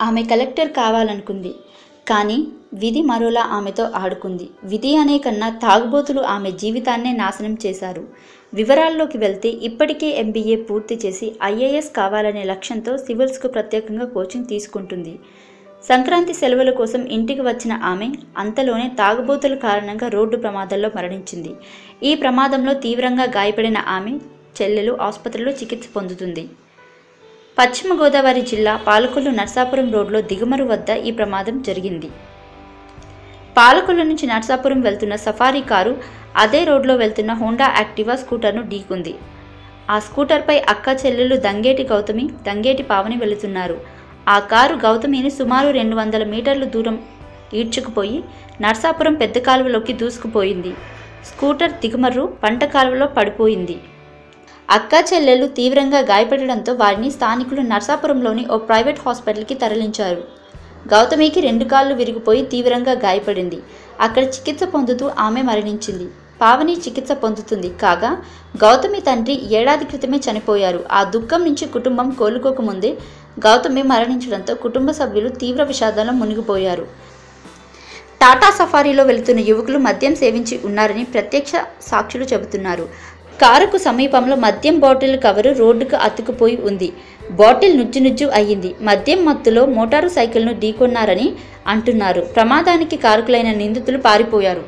ఆమె కలెక్టర్ కావాలనుకుంది. కానీ విధి మరోలా ఆమెతో ఆడుకుంది. విధి అనే కన్నా తాగుబోతులు ఆమె జీవితాన్నే నాశనం చేశారు. వివరాల్లోకి వెళ్తే ఇప్పటికే ఎంబీఏ పూర్తి చేసి ఐఏఎస్ కావాలనే లక్ష్యంతో సివిల్స్కు ప్రత్యేకంగా కోచింగ్ తీసుకుంటుంది. సంక్రాంతి సెలవుల కోసం ఇంటికి వచ్చిన ఆమె అంతలోనే తాగుబోతుల కారణంగా రోడ్డు ప్రమాదంలో మరణించింది. ఈ ప్రమాదంలో తీవ్రంగా గాయపడిన ఆమె చెల్లెలు ఆసుపత్రిలో చికిత్స పొందుతుంది. పశ్చిమ గోదావరి జిల్లా పాలకొల్లు నర్సాపురం రోడ్లో దిగుమరు వద్ద ఈ ప్రమాదం జరిగింది. పాలకొల్లు నుంచి నర్సాపురం వెళ్తున్న సఫారీ కారు అదే రోడ్లో వెళ్తున్న హోండా యాక్టివా స్కూటర్ను ఢీకుంది. ఆ స్కూటర్పై అక్క చెల్లెలు దంగేటి గౌతమి దంగేటి పావని వెళుతున్నారు. ఆ కారు గౌతమిని సుమారు రెండు వందల మీటర్లు దూరం ఈడ్చుకుపోయి నర్సాపురం పెద్ద కాలువలోకి దూసుకుపోయింది. స్కూటర్ దిగుమర్రు పంట కాలువలో పడిపోయింది. అక్కా చెల్లెలు తీవ్రంగా గాయపడడంతో వారిని స్థానికులు నర్సాపురంలోని ఓ ప్రైవేట్ హాస్పిటల్కి తరలించారు. గౌతమికి రెండు కాళ్ళు విరిగిపోయి తీవ్రంగా గాయపడింది. అక్కడ చికిత్స పొందుతూ ఆమె మరణించింది. పావని చికిత్స పొందుతుంది కాగా గౌతమి తండ్రి ఏడాది క్రితమే చనిపోయారు. ఆ దుఃఖం నుంచి కుటుంబం కోలుకోకముందే గౌతమి మరణించడంతో కుటుంబ సభ్యులు తీవ్ర విషాదంలో మునిగిపోయారు. టాటా సఫారీలో వెళుతున్న యువకులు మద్యం సేవించి ఉన్నారని ప్రత్యక్ష సాక్షులు చెబుతున్నారు. కారుకు సమీపంలో మద్యం బాటిల్ కవరు రోడ్డుకు అతుకుపోయి ఉంది. బాటిల్ నుజ్జు నుజ్జు అయ్యింది. మద్యం మత్తులో మోటారు సైకిల్ను ఢీకొన్నారని అంటున్నారు. ప్రమాదానికి కారకులైన నిందితులు పారిపోయారు.